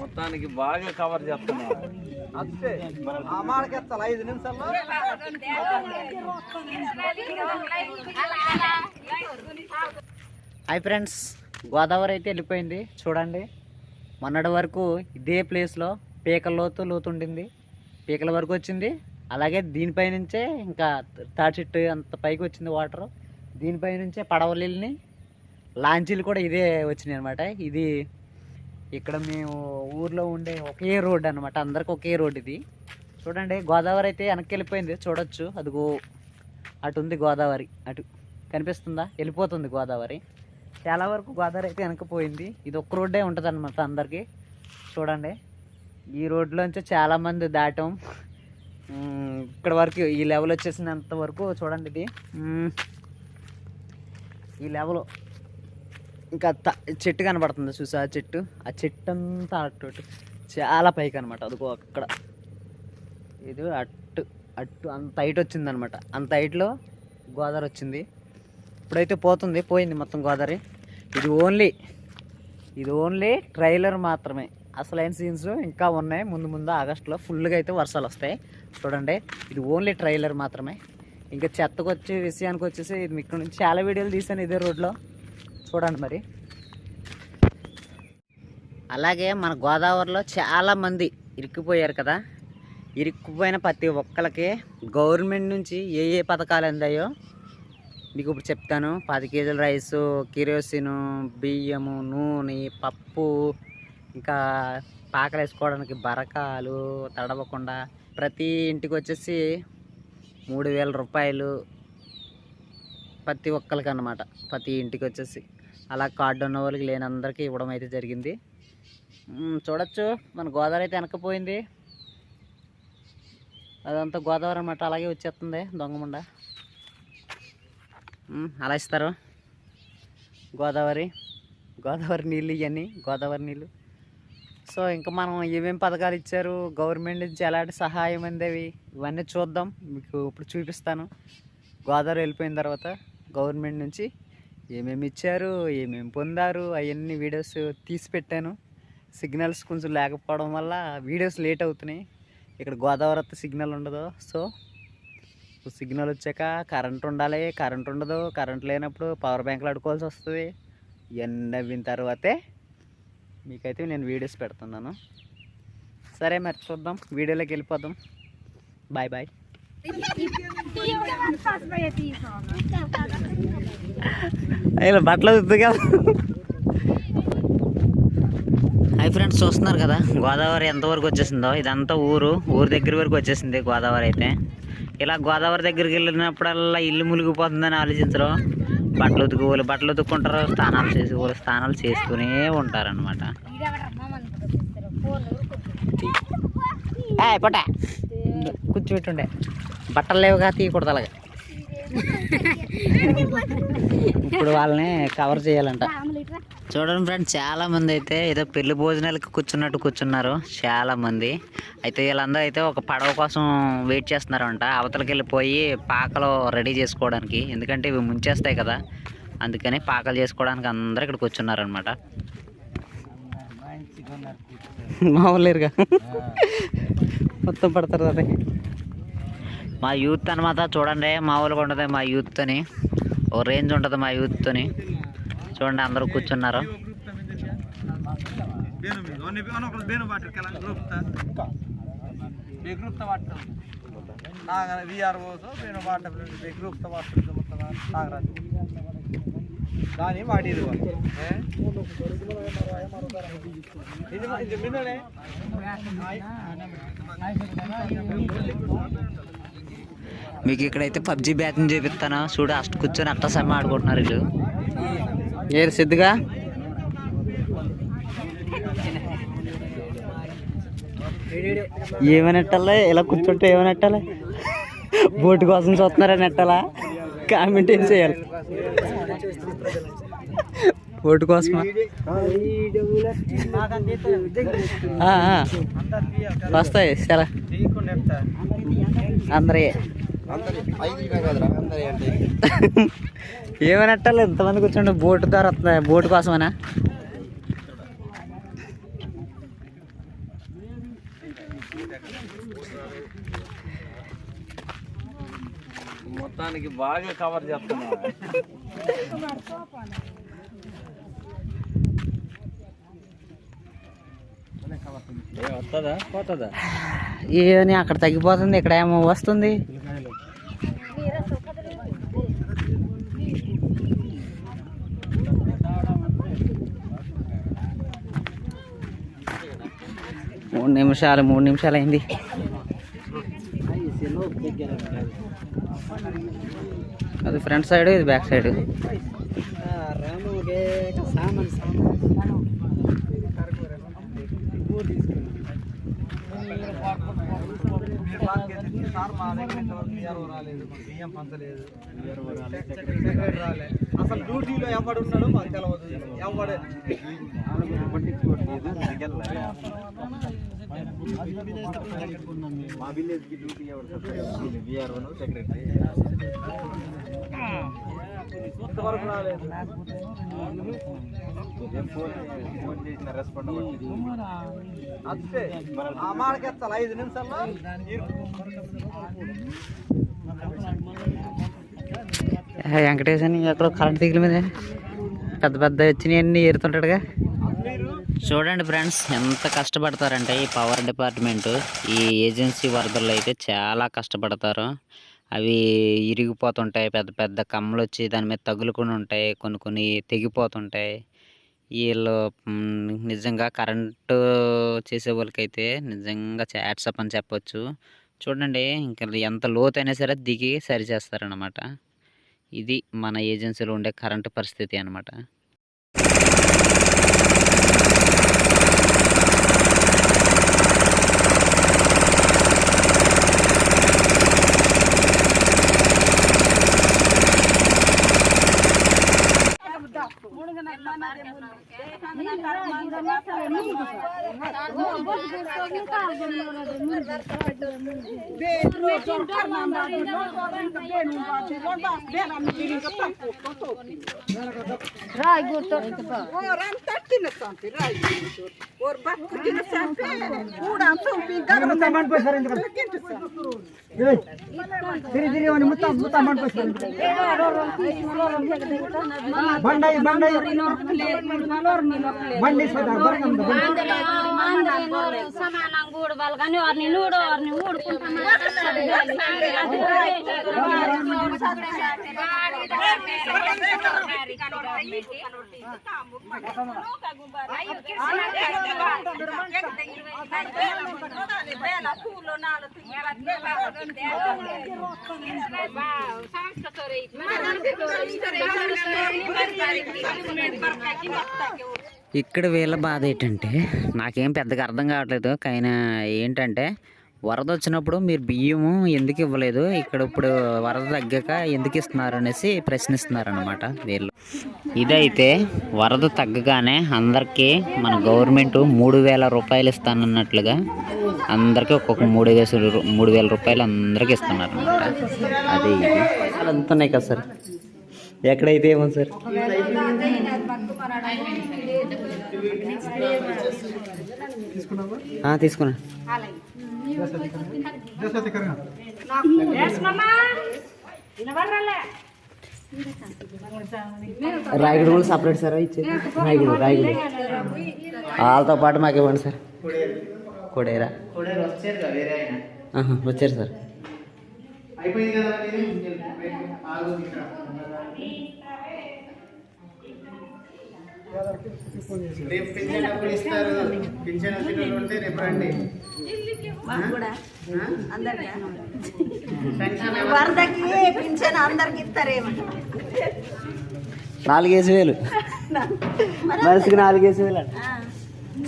మొత్తానికి బాగా కవర్ చేస్తున్నా. అంతే. మాడకెత్తాలి ఐదు నిమిషాల్లో. హాయ్ ఫ్రెండ్స్ గోదావరి అయితే వెళ్ళిపోయింది. చూడండి మొన్నటి వరకు ఇదే ప్లేస్లో పీకల లోతు లోతు ఉండింది పీకల వరకు వచ్చింది. అలాగే దీనిపై నుంచే ఇంకా తాటి చెట్టు అంత పైకి వచ్చింది వాటర్ దీనిపై నుంచే పడవలిని లాంచీలు కూడా ఇదే వచ్చినాయి అనమాట ఇది ఇక్కడ మేము ఊర్లో ఉండే ఒకే రోడ్ అనమాట అందరికి ఒకే రోడ్ ఇది. చూడండి గోదావరి అయితే వెనక్కి వెళ్ళిపోయింది. చూడొచ్చు. అదిగో అటు ఉంది గోదావరి. అటు కనిపిస్తుందా? వెళ్ళిపోతుంది గోదావరి. చాలా వరకు గోదావరి అయితే వెనకపోయింది ఇది ఒక్క రోడ్డే ఉంటుంది అనమాట అందరికీ. చూడండి ఈ రోడ్లోంచి చాలామంది దాటం. ఇక్కడ వరకు ఈ లెవెల్ వచ్చేసినంత వరకు చూడండి ఇది. ఈ లెవెల్ ఇంకా చెట్టు కనబడుతుంది చూసా ఆ చెట్టు. ఆ చెట్టు అంతా అటు చాలా పైకి అనమాట అదిగో అక్కడ. ఇది అట్టు. అట్టు అంత హైట్ వచ్చిందనమాట. అంత హైట్లో గోదావరి వచ్చింది. ఇప్పుడైతే పోతుంది. పోయింది మొత్తం గోదావరి. ఇది ఓన్లీ ఇది ఓన్లీ ట్రైలర్ మాత్రమే. అసలైన సీన్స్ ఇంకా ఉన్నాయి. ముందు ముందు ఆగస్టులో ఫుల్గా అయితే వర్షాలు వస్తాయి. చూడండి. ఇది ఓన్లీ ట్రైలర్ మాత్రమే. ఇంకా చెత్తకు వచ్చే విషయానికి వచ్చేసి ఇది ఇక్కడ నుంచి చాలా వీడియోలు తీసాను ఇదే రోడ్లో. చూడండి మరి. అలాగే మన గోదావరిలో చాలామంది ఇరుక్కుపోయారు కదా. ఇరుక్కుపోయిన ప్రతి ఒక్కరికి గవర్నమెంట్ నుంచి ఏ ఏ పథకాలు అందాయో మీకు ఇప్పుడు చెప్తాను. పది కేజీల రైసు కిరోసిను బియ్యము నూనె పప్పు ఇంకా పాకలు వేసుకోవడానికి బరకాలు తడవకుండా ప్రతి ఇంటికి వచ్చేసి మూడు వేల రూపాయలు ప్రతి ఒక్కరికి అన్నమాట. ప్రతి ఇంటికి వచ్చేసి. అలా కార్డు ఉన్న వాళ్ళకి లేని అందరికీ ఇవ్వడం అయితే జరిగింది. మ్మ్, చూడొచ్చు. మన గోదావరి అయితే వెనకపోయింది అదంతా గోదావరి అన్నమాట అలాగే వచ్చేస్తుంది దొంగముండ అలా ఇస్తారు. గోదావరి. గోదావరి నీళ్ళు ఇవన్నీ గోదావరి నీళ్ళు. సో ఇంకా మనం ఏమేం పథకాలు ఇచ్చారు గవర్నమెంట్ నుంచి ఎలాంటి సహాయం అందేవి ఇవన్నీ చూద్దాం. మీకు ఇప్పుడు చూపిస్తాను. గోదావరి వెళ్ళిపోయిన తర్వాత గవర్నమెంట్ నుంచి ఏమేమి ఇచ్చారు ఏమేమి పొందారు అవన్నీ వీడియోస్ తీసి పెట్టాను సిగ్నల్స్ కొంచెం లేకపోవడం వల్ల వీడియోస్ లేట్ అవుతున్నాయి. ఇక్కడ గోదావరి అత్త సిగ్నల్ ఉండదు. సో సిగ్నల్ వచ్చాక కరెంట్ ఉండాలి కరెంట్ ఉండదు. కరెంట్ లేనప్పుడు పవర్ బ్యాంకులు అడుకోవాల్సి వస్తుంది. ఇవన్నీ అయిన తర్వాతే మీకైతే నేను వీడియోస్ పెడుతున్నాను. సరే మరి చూద్దాం. వీడియోలోకి వెళ్ళిపోదాం. Bye bye. ఇలా బట్టలు ఉద్దు కదా హాయ్ ఫ్రెండ్స్ చూస్తున్నారు కదా గోదావరి ఎంతవరకు వచ్చేసిందో. ఇదంతా ఊరు ఊరు దగ్గర వరకు వచ్చేసింది గోదావరి అయితే. ఇలా గోదావరి దగ్గరికి వెళ్ళినప్పుడల్లా ఇల్లు మునిగిపోతుందని ఆలోచించరు. బట్టలు ఉతుకుకోవాలి బట్టలు ఉతుక్కుంటారు స్నానాలు చేసుకోవాలి స్నానాలు చేస్తూనే ఉంటారనమాట పొట్ట. కూర్చోబెట్టుండే. బట్టలు లేవుగా తీయకూడదు అలాగా. ఇప్పుడు వాళ్ళని కవర్ చేయాలంట. చూడండి ఫ్రెండ్స్ చాలా మంది అయితే ఏదో పెళ్ళి భోజనాలకి కూర్చున్నట్టు కూర్చున్నారు. చాలా మంది అయితే వీళ్ళందరూ అయితే ఒక పడవ కోసం వెయిట్ చేస్తున్నారంట. అవతలకి వెళ్ళిపోయి పాకలు రెడీ చేసుకోవడానికి. ఎందుకంటే ఇవి ముంచేస్తాయి కదా. అందుకని పాకలు చేసుకోవడానికి అందరూ ఇక్కడ కూర్చున్నారనమాట మామూలుగా మొత్తం పడతారు అదే. మా యూత్ అనమాట చూడండి మామూలుగా ఉండదు మా యూత్ అని ఓ రేంజ్ ఉంటుంది మా యూత్తోని చూడండి అందరూ కూర్చున్నారు. కానీ వాటి ఇది మీకు ఇక్కడైతే పబ్జి బ్యాటింగ్ చూపిస్తాను? చూడు అಷ್ಟು కూర్చొని అట్ట సమ్మ ఆడుకుంటున్నారు వీళ్ళు. ఏరు సిద్ధుగా ఏమనట్టాలే? ఇలా కూర్చుంటే ఏమనట్టాలే? బోటు కోసం చూస్తున్నారా నెట్టాలా? కామెంట్ ఏం చేయాలి? ఓటు కోసమా? వస్తాయి సరే. అందరి ఏమని అట్టాలి ఇంతమంది కూర్చోండి బోటు ధర వస్తున్నాయి బోటు కోసమేనా? మొత్తానికి బాగా కవర్ చేస్తున్నా. ఏమని అక్కడ తగ్గిపోతుంది ఇక్కడ ఏమో వస్తుంది. మూడు నిమిషాలు మూడు నిమిషాలు అయింది అది ఫ్రంట్ సైడ్ ఇది బ్యాక్ సైడ్? సార్ మా దగ్గర ఇంతవరకు వీఆర్ఓ రాలేదు బియ్యం పంచలేదు. సెక్రటరీ రాలే. అసలు డ్యూటీలో ఎవడు ఉన్నాడో మాకు తెలియదు ఎవడు? మా విలేజ్కి డ్యూటీ ఎవరు సెక్రటరీ? ఇంతవరకు రాలేదు. ఫోన్ ఫోన్ చేసిన రెస్పాండ్ అంతే ఆ మాడకెత్తాలి ఐదు నిమిషాల్లో వెంకటేశ్ అని ఎక్కడో కరెంట్ తీగల మీద. పెద్ద పెద్ద వచ్చినాయి అన్నీ ఏరుతుంటాడుగా. చూడండి ఫ్రెండ్స్ ఎంత కష్టపడతారంటే ఈ పవర్ డిపార్ట్మెంట్ ఈ ఏజెన్సీ వర్కర్లు అయితే చాలా కష్టపడతారు. అవి ఇరిగిపోతుంటాయి పెద్ద పెద్ద కమ్మలు వచ్చి దాని మీద తగులుకుని ఉంటాయి కొన్ని కొన్ని తెగిపోతుంటాయి. వీళ్ళు నిజంగా కరెంటు చేసే వాళ్ళకైతే నిజంగా చాట్సప్ అని చెప్పొచ్చు. చూడండి ఇంకా ఎంత లోతైనా సరే దిగి సరి చేస్తారనమాట ఇది మన ఏజెన్సీలో ఉండే కరెంటు పరిస్థితి అనమాట ಬಂಡಾಯಿ ಬಂಡಾಯಿ ಬಂಡಿ ಸದ na sampi rai gurto. Or bakku dina sampi. Udan sampi garam taman pasar indra. తిరి తిరి అని ముత్తం ముత్తం మన పైసలు బండై బండై బండి సదా బరగం సమానం కూడవాలి కానీ వారిని నూడు వారిని ఇక్కడ వీళ్ళ బాధ ఏంటంటే నాకేం పెద్దగా అర్థం కావట్లేదు. కానీ ఏంటంటే వరద వచ్చినప్పుడు మీరు బియ్యము ఎందుకు ఇవ్వలేదు? ఇక్కడ ఇప్పుడు వరద తగ్గాక ఎందుకు ఇస్తున్నారు అనేసి ప్రశ్నిస్తున్నారనమాట వీళ్ళు. ఇదైతే వరద తగ్గగానే అందరికీ మన గవర్నమెంట్ మూడు వేల రూపాయలు ఇస్తానన్నట్లుగా అందరికీ ఒక్కొక్క మూడు వేల మూడు వేల రూపాయలు అందరికీ ఇస్తున్నారు అనమాట అదే అంత ఉన్నాయి కదా సార్. ఎక్కడైతే ఏమో సార్? తీసుకున్నా. రాయగడ కూడా సపరేట్ సార్? ఇచ్చేది. రాయగడు రాయగడు వాళ్ళతో పాటు మాకు ఇవ్వండి సార్. కొడేరా. వచ్చారు సార్. అయిపోయింది కదా ఆగు ఇక్కడ రేపు పింఛన్ డబ్బులు ఇస్తారు. పింఛన్ వచ్చిన వాళ్ళు ఉంటే రేపు రండి. వరదకి పింఛన్ అందరికి ఇస్తారేమో. నాలుగేసి వేలు. మనిషికి నాలుగేసి వేలు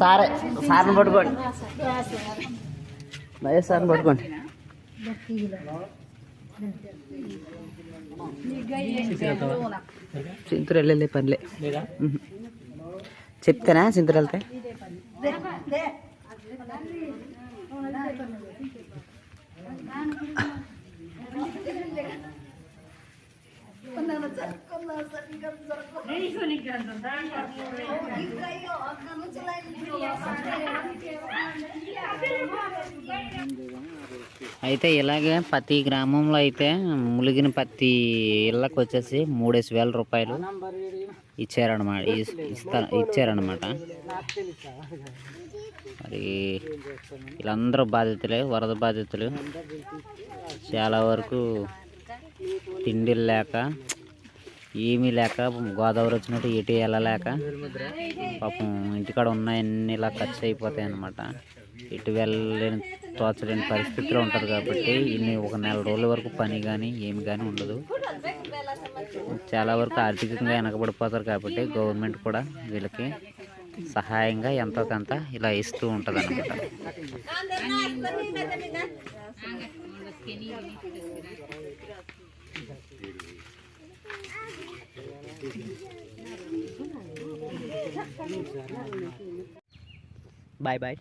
సారే సార్ని పట్టుకోండి. మహేష్ సార్ని పట్టుకోండి చింతూరు వెళ్ళలే పనిలే. చెప్తేనా సింతలు వెళ్తే అయితే ఇలాగే ప్రతి గ్రామంలో అయితే ములిగిన పత్తి ఇళ్ళకు వచ్చేసి మూడేసి వేల రూపాయలు. ఇచ్చారనమాట ఇస్తా ఇచ్చారనమాట మరి వీళ్ళందరూ బాధితులే వరద బాధితులు. చాలా వరకు తిండి లేక ఏమీ లేక గోదావరి వచ్చినట్టు ఎటు వెళ్ళలేక పాపం ఇంటికాడ ఉన్నాయన్నీ ఇలా ఖర్చు అయిపోతాయి అన్నమాట ఎటు వెళ్ళలేని తోచలేని పరిస్థితిలో ఉంటారు కాబట్టి ఇన్ని ఒక నెల రోజుల వరకు పని కానీ ఏమి కానీ ఉండదు. చాలా వరకు ఆర్థికంగా వెనకబడిపోతారు కాబట్టి గవర్నమెంట్ కూడా వీళ్ళకి సహాయంగా ఎంతో కొంత ఇలా ఇస్తూ ఉంటుంది అనమాట బాయ్ బాయ్